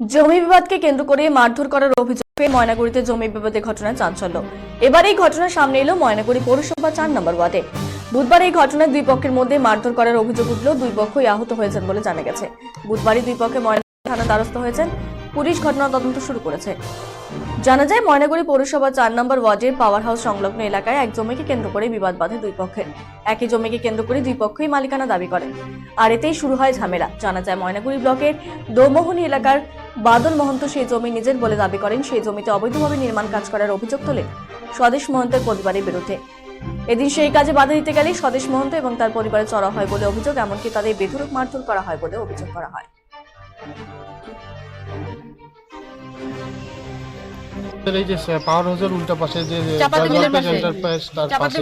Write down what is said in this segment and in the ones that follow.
জমি বিবাদকে কেন্দ্র করে মারধর করার অভিযোগে ময়নাগুড়িতে জমি বিবাদের ঘটনা চাঞ্চল্য। এবার এই ঘটনার সামনে এলো ময়নাগুড়ি পৌরসভা চার নম্বর ওয়ার্ডে। বুধবার এই ঘটনায় দুই পক্ষের মধ্যে মারধর করার অভিযোগ উঠল, দুই পক্ষই আহত হয়েছেন বলে জানা গেছে। বুধবারই দুই পক্ষে ময়না থানা দ্বারস্থ হয়েছেন, পুলিশ ঘটনা তদন্ত শুরু করেছে। জানা যায়, ময়নাগুড়ি পৌরসভা চার নম্বর ওয়ার্ডের পাওয়ার হাউস সংলগ্ন এলাকায় এক জমিকে কেন্দ্র করে বিবাদ বাঁধে দুই পক্ষের। একই জমিকে কেন্দ্র করে দুই পক্ষই মালিকানা দাবি করে আর এতেই শুরু হয় ঝামেলা। জানা যায়, ময়নাগুড়ি ব্লকের দোমোহনী এলাকার বাদল মহন্ত সেই জমি নিজের বলে দাবি করেন সেই জমিতে অবৈধভাবে নির্মাণ কাজ করার অভিযোগ তোলেন স্বদেশ মহন্তের পরিবারের বিরুদ্ধে। এদিন সেই কাজে বাধা দিতে গেলেই স্বদেশ মহন্ত এবং তার পরিবারে চড়া হয় বলে অভিযোগ এমনকি তাদের বেধুরক মারধর করা হয় বলে অভিযোগ করা হয়। আমাদের এই যে পাওয়ার হাউসের উল্টা পাশে যে চাপাতি মিলের জলপেশ পাশে। এন্টারপ্রাইজ তার পাশে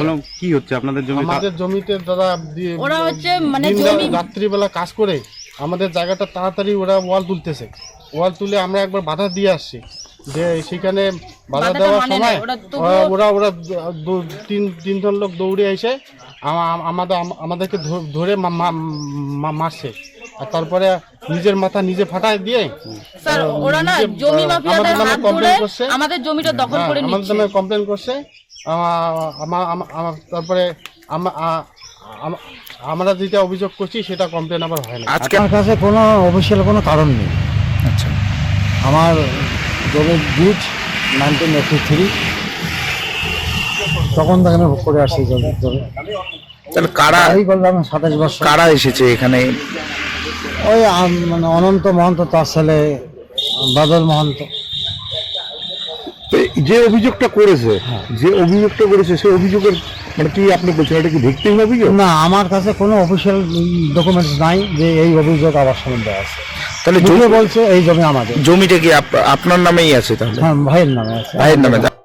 বললাম কি হচ্ছে আপনাদের জমি আমাদের জমিতে দাদা ওরা হচ্ছে মানে রাত্রিবেলা কাজ করে। আমাদের জায়গাটা তাড়াতাড়ি ওরা ওয়াল তুলতেছে। ওয়াল তুলে আমরা একবার বাধা দিয়ে আসছি যে সেখানে বাধা দেওয়ার মানে সময় ওরা ওরা- তিন তিনজন লোক দৌড়ে এসে আমাদের আমাদেরকে ধরে মারছে। আর তারপরে নিজের মাথা নিজে ফাটায় দিয়ে স্যার ওরা না জমি মাফিয়াদের আমাদের হাত ধরে। আমাদের জমিটা দখল হ্যাঁ, করে নিচ্ছে। নামে কমপ্লেন করছে। তারপরে আমরা যেটা অভিযোগ করছি সেটা কমপ্লেন আবার হয় না আজকে আমার কাছে কোনো অফিসিয়াল কোনো কারণ নেই। আচ্ছা। আমার জমির বীজ নাইনটিন এইটি থ্রি তখন থেকে আমি ভোগ করে আসছি জমি জমি। তাহলে কারা এই করলাম সাতাশ বছর। কারা এসেছে এখানে? ওই আম- মানে অনন্ত মহন্ত তার ছেলে বাদল মহন্ত। যে অভিযোগটা করেছে যে অভিযোগটা করেছে সেই অভিযোগের মানে কি আপনি বলছেন এটা কি ভিত্তিহীন অভিযোগ? না আমার কাছে কোনো অফিসিয়াল ডকুমেন্টস নাই যে এই অভিযোগ আমার সম্বন্ধে আছে। তাহলে জমি- বলছে এই জমি আমাদের। জমিটা কি আপনার নামেই আছে তাহলে? হ্যাঁ ভাইয়ের নামে আছে। ভাইয়ের নামে।